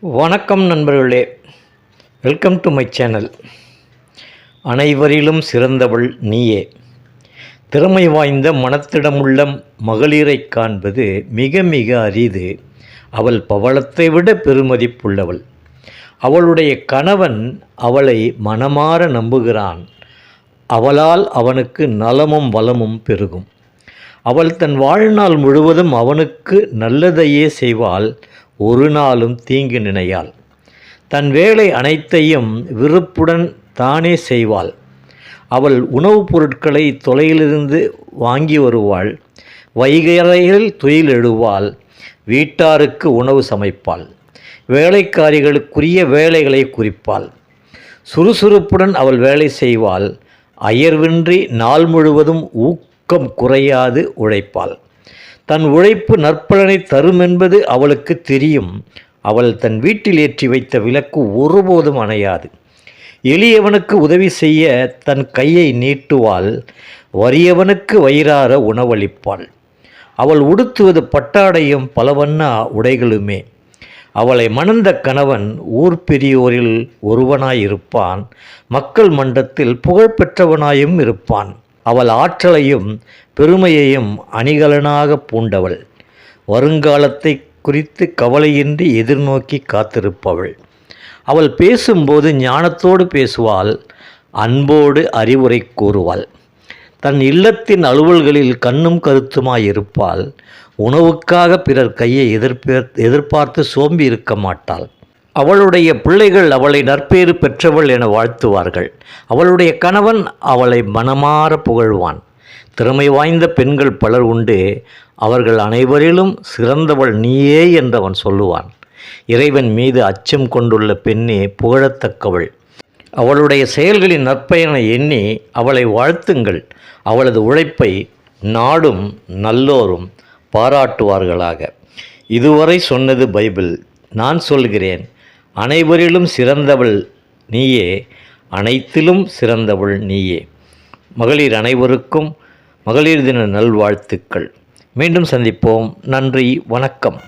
வணக்கம் நண்பர்களே. Welcome to my channel அனைவரிலும் சிறந்தவள் நீயே. திறமை வாய்ந்த மனத்திடமுள்ள மகளிரைக் காண்பது மிக மிக அரிது. அவள் பவளத்தை விட பெருமதிப்புள்ளவள். அவளுடைய கணவன் அவளை மனமாற நம்புகிறான். அவளால் அவனுக்கு நலமும் வளமும் பெருகும். அவள் தன் வாழ்நாள் முழுவதும் அவனுக்கு நல்லதையே செய்வாள். ஒரு நாளும் தீங்கு நினையாள். தன் வேலை அனைத்தையும் விருப்புடன் தானே செய்வாள். அவள் உணவுப் பொருட்களை தொலையிலிருந்து வாங்கி வருவாள். வைகரையில் துயில் எழுவாள். வீட்டாருக்கு உணவு சமைப்பாள். வேலைக்காரிகளுக்குரிய வேலைகளை குறிப்பாள். சுறுசுறுப்புடன் அவள் வேலை செய்வாள். அயர்வின்றி நாள் முழுவதும் ஊக்கம் குறையாது உழைப்பாள். தன் உழைப்பு நற்பலனை தரும் என்பது அவளுக்கு தெரியும். அவள் தன் வீட்டில் ஏற்றி வைத்த விளக்கு ஒருபோதும் அணையாது. எளியவனுக்கு உதவி செய்ய தன் கையை நீட்டுவாள். வறியவனுக்கு வயிறார உணவளிப்பாள். அவள் உடுத்துவது பட்டாடையும் பலவண்ண உடைகளுமே. அவளை மணந்த கணவன் ஊர் பெரியோரில் ஒருவனாயிருப்பான். மக்கள் மன்றத்தில் புகழ்பெற்றவனாயும் இருப்பான். அவள் ஆற்றலையும் பெருமையையும் அணிகலனாக பூண்டவள். வருங்காலத்தை குறித்து கவலையின்றி எதிர்நோக்கி காத்திருப்பவள். அவள் பேசும்போது ஞானத்தோடு பேசுவாள் அன்போடு அறிவுரை கூறுவாள். தன் இல்லத்தின் அலுவல்களில் கண்ணும் கருத்துமாயிருப்பாள் உணவுக்காக பிறர் கையை எதிர்பார் எதிர்பார்த்து சோம்பி இருக்க மாட்டாள். அவளுடைய பிள்ளைகள் அவளை நற்பேறு பெற்றவள் என வாழ்த்துவார்கள். அவளுடைய கணவன் அவளை மனமாற புகழ்வான். திறமை வாய்ந்த பெண்கள் பலர் உண்டு. அவர்கள் அனைவரிலும் சிறந்தவள் நீயே என்றவன் சொல்லுவான். இறைவன் மீது அச்சம் கொண்டுள்ள பெண்ணே புகழத்தக்கவள். அவளுடைய செயல்களின் நற்பயனை எண்ணி அவளை வாழ்த்துங்கள். அவளது உழைப்பை நாடும் நல்லோரும் பாராட்டுவார்களாக. இதுவரை சொன்னது பைபிள். நான் சொல்கிறேன் அனைவரிலும் சிறந்தவள் நீயே அனைத்திலும் சிறந்தவள் நீயே. மகளிர் அனைவருக்கும் மகளிர் தின நல்வாழ்த்துக்கள். மீண்டும் சந்திப்போம். நன்றி வணக்கம்.